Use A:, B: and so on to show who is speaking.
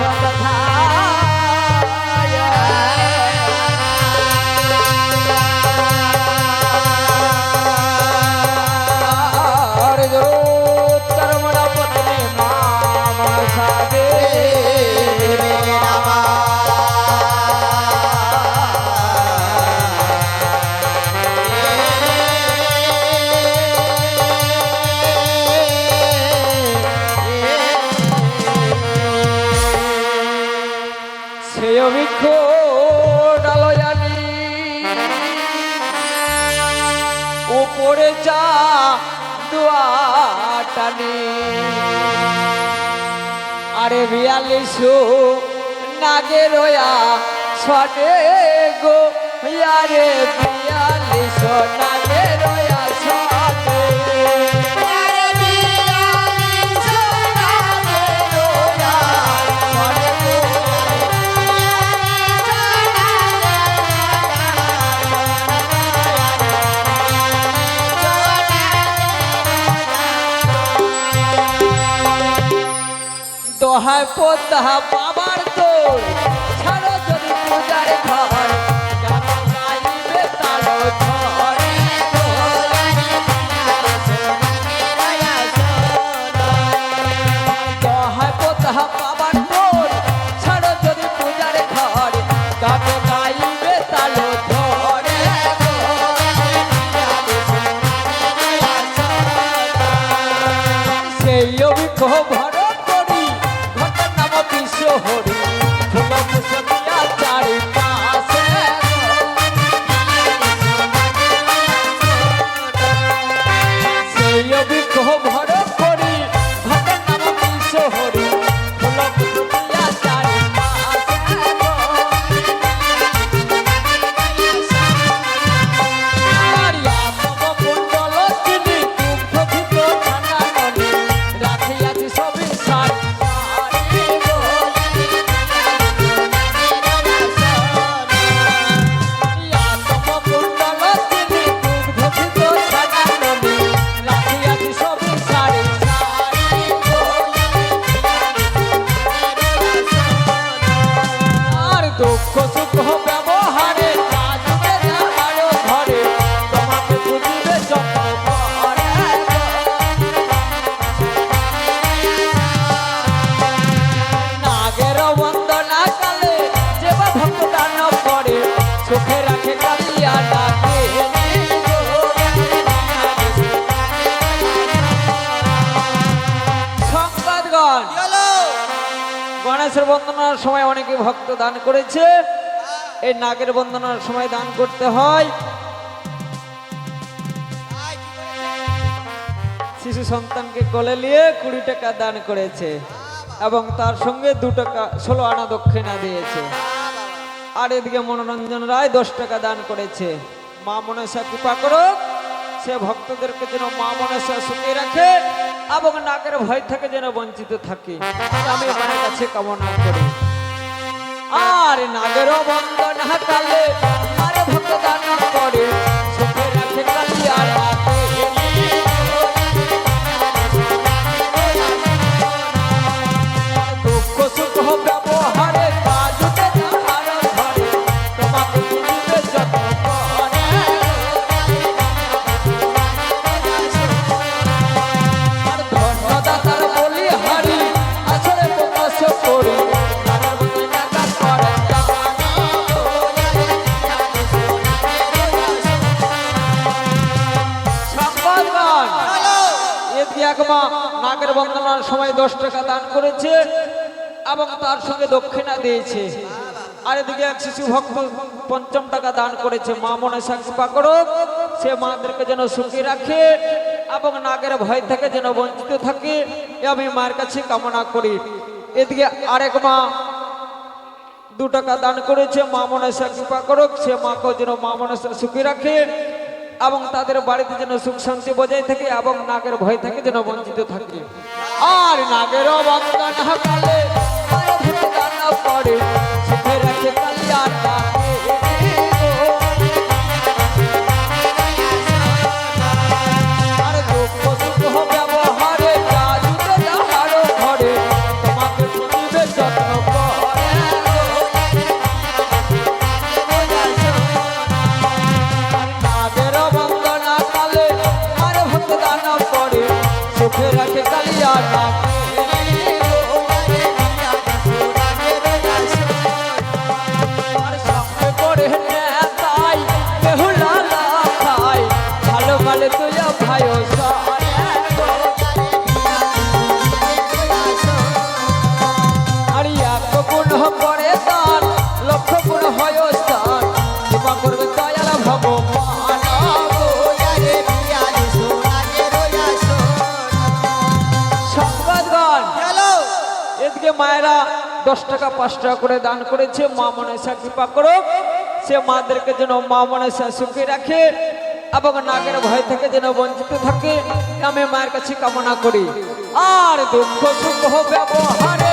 A: of the past. সে অভিক্ষ ডালয়ানি উপরে চা দুয়াটানি আরে বিয়াল্লিশ নাগে রয়া ছটে গো। আরে বিয়াল্লিশ নাগে দোহায় পদ্মা বাবার তোর গণেশের বন্দনার সময় অনেকে ভক্ত দান করেছে। এই নাগের বন্দনার সময় দান করতে হয়। শিশু সন্তানকে কোলে নিয়ে কুড়ি টাকা দান করেছে এবং তার সঙ্গে দু টাকা, ষোলো আনা দক্ষিণা দিয়েছে। আর এদিকে মনোরঞ্জন রায় দশ টাকা দান করেছে। মা মনসা কৃপা করো সে ভক্তদেরকে যেন মা মনসা সুখে রাখে। এবং নাকের ভয় থেকে যেন বঞ্চিত থাকে। আমি আমার কাছে কামনা করি। আর নাগের বন্দন না আরে ভক্ত দান করে। নাগের সময় দশ টাকা দান করেছে এবং তার সঙ্গে দক্ষিণা দিয়েছে। আর এদিকে এক শিশু ভক্ত পঞ্চম টাকা দান করেছে। মা মনে কৃপা করো সে মাদেরকে যেন সুখী রাখে এবং নাগের ভয় থেকে যেন বঞ্চিত থাকে, এ আমি মায়ের কাছে কামনা করি। এদিকে আরেক মা দু টাকা দান করেছে। মা মনসা কৃপা করুক, সে মাকে যেন মা মনসা সুখী রাখে। এবং তাদের বাড়িতে যেন সুখ শান্তি বজায় থাকে এবং নাগের ভয় থেকে যেন বঞ্চিত থাকে। আর নাগেরও বন্ধন হাকালে মায়েরা দশ টাকা, পাঁচ টাকা করে দান করেছে। মা মনসা কৃপা করো সে মাদেরকে যেন মা মনসা সুখে রাখে এবং নাগের ভয় থেকে যেন বঞ্চিত থাকে। আমি মায়ের কাছে কামনা করি। আর দুঃখ, সুখ ব্যবহারে।